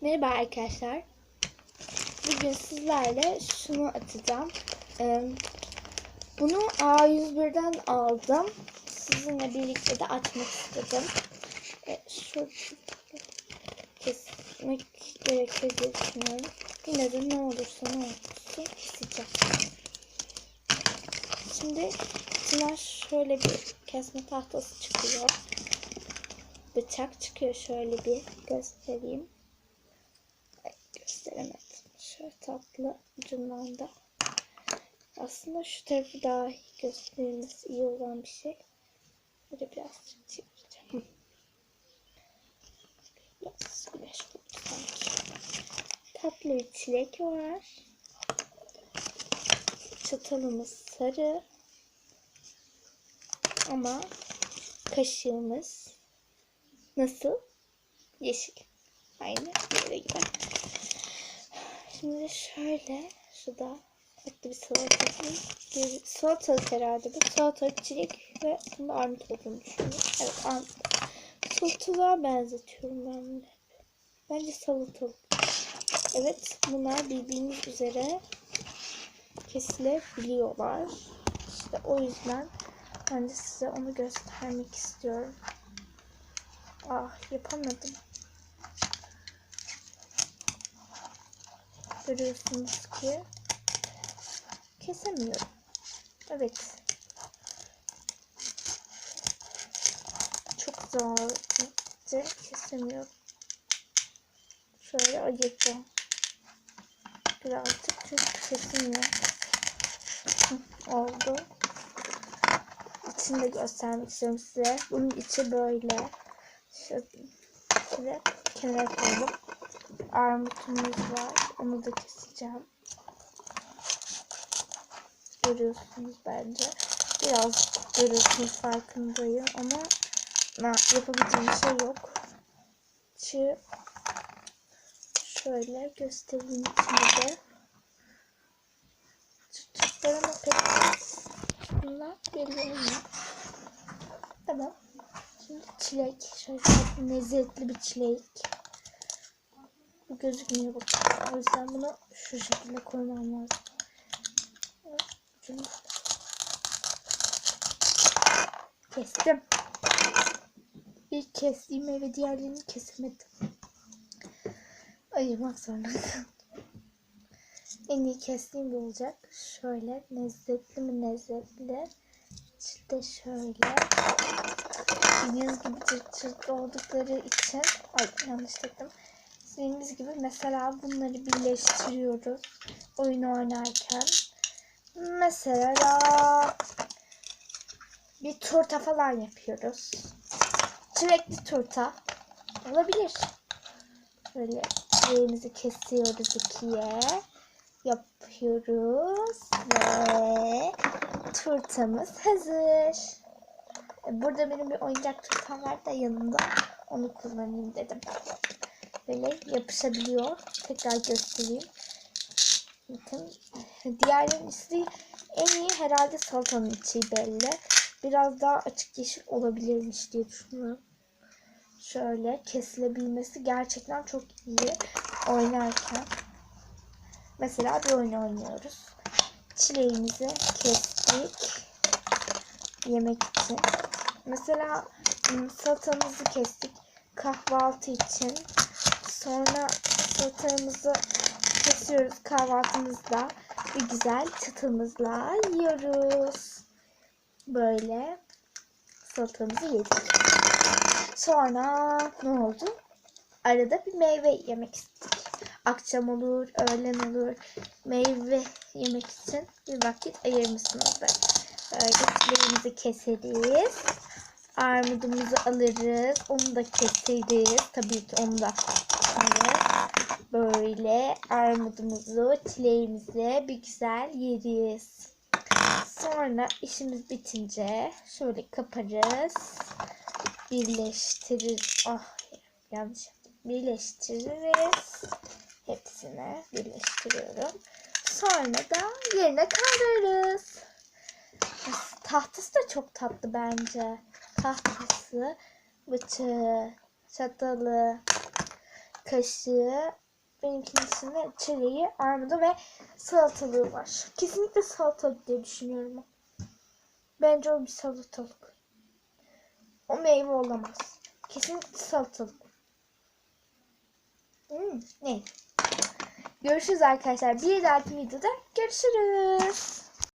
Merhaba arkadaşlar. Bugün sizlerle şunu atacağım. Ee, bunu A101'den aldım. Sizinle birlikte de açmak istedim. Ee, şu kesmek gerekir diye düşünüyorum. Yine de ne olursa ne olursa keseceğim. Şimdi içinden şöyle bir kesme tahtası çıkıyor. Bıçak çıkıyor şöyle bir göstereyim. Ay, gösteremedim. Şöyle tatlı ucundan da. Aslında şu tarafı daha iyi gösterilmesi iyi olan bir şey. Böyle birazcık çevireceğim. Biraz güneş vurdu sanki. Tatlı bir çilek var. Çatalımız sarı. Ama kaşığımız nasıl? Yeşil. Aynı böyle gibi. Şimdi şöyle şurada farklı bir salata. Bir salatalık herhalde bu. Salatalık, çilek ve bunda armut olduğunu düşünüyorum. Evet armut. Salatalığa benzetiyorum ben bunu. Bence salatalık. Evet bunlar bildiğiniz üzere kesilebiliyorlar. İşte o yüzden ben de size onu göstermek istiyorum. Ah yapamadım. Görüyorsunuz ki kesemiyorum. Evet. Çok zor. Kesemiyorum. Şöyle ayıracağım. Birazcık çünkü kesilmiyor. Hı, Oldu. İçini de göstermek istiyorum size. Bunun içi böyle. Şöyle kenara koydum. Armutumuz var. Onu da keseceğim. Görüyorsunuz bence. Biraz görüyorsunuz farkındayım ama na, yapabileceğim şey yok. Çı şöyle göstereyim içinde de. Çıtçıklarıma pek bunlar belli olmuyor. Tamam. Şimdi çilek. Şöyle lezzetli bir çilek. Bu gözükmüyor bak. O yüzden bunu şu şekilde koymam lazım. Şimdi kestim. İlk kestiğim ve diğerlerini kesemedim. Ayırmak zorunda kaldım. En iyi kestiğim bu olacak. Şöyle lezzetli mi lezzetli. İşte şöyle. Bildiğiniz gibi çırt çırt oldukları için ay yanlış dedim. Dediğimiz gibi mesela bunları birleştiriyoruz oyun oynarken. Mesela bir turta falan yapıyoruz. Çilekli turta olabilir. Böyle yerimizi kesiyoruz ikiye. Yapıyoruz ve turtamız hazır. Burada benim bir oyuncak turtam var da yanında. Onu kullanayım dedim. Böyle yapışabiliyor. Tekrar göstereyim. Bakın. Diğerlerinin içi en iyi herhalde salatanın içi belli. Biraz daha açık yeşil olabilirmiş diye düşünüyorum. Şöyle kesilebilmesi gerçekten çok iyi oynarken. Mesela bir oyun oynuyoruz. Çileğimizi kestik. Yemek için. Mesela salatamızı kestik. Kahvaltı için. Sonra salatamızı kesiyoruz kahvaltımızda. Bir güzel çıtımızla yiyoruz. Böyle salatamızı yedik. Sonra ne oldu? Arada bir meyve yemek istedik. Akşam olur, öğlen olur. Meyve yemek için bir vakit ayırmışsınızdır. Böyle çileğimizi keseriz. Armudumuzu alırız. Onu da keseriz. Tabii ki onu da alırız. Böyle armudumuzu, çileğimizi bir güzel yeriz. Sonra işimiz bitince şöyle kaparız. Birleştiririz. Ah yanlış. Birleştiririz. Hepsini birleştiriyorum. Sonra da yerine kaldırırız. Tahtası da çok tatlı bence. Tahtası, bıçağı, çatalı, kaşığı içinde çileği, armudu ve salatalığı var. Kesinlikle salatalık diye düşünüyorum. Bence o bir salatalık. O meyve olamaz. Kesinlikle salatalık. Hmm, ne? Görüşürüz arkadaşlar. Bir dahaki videoda görüşürüz.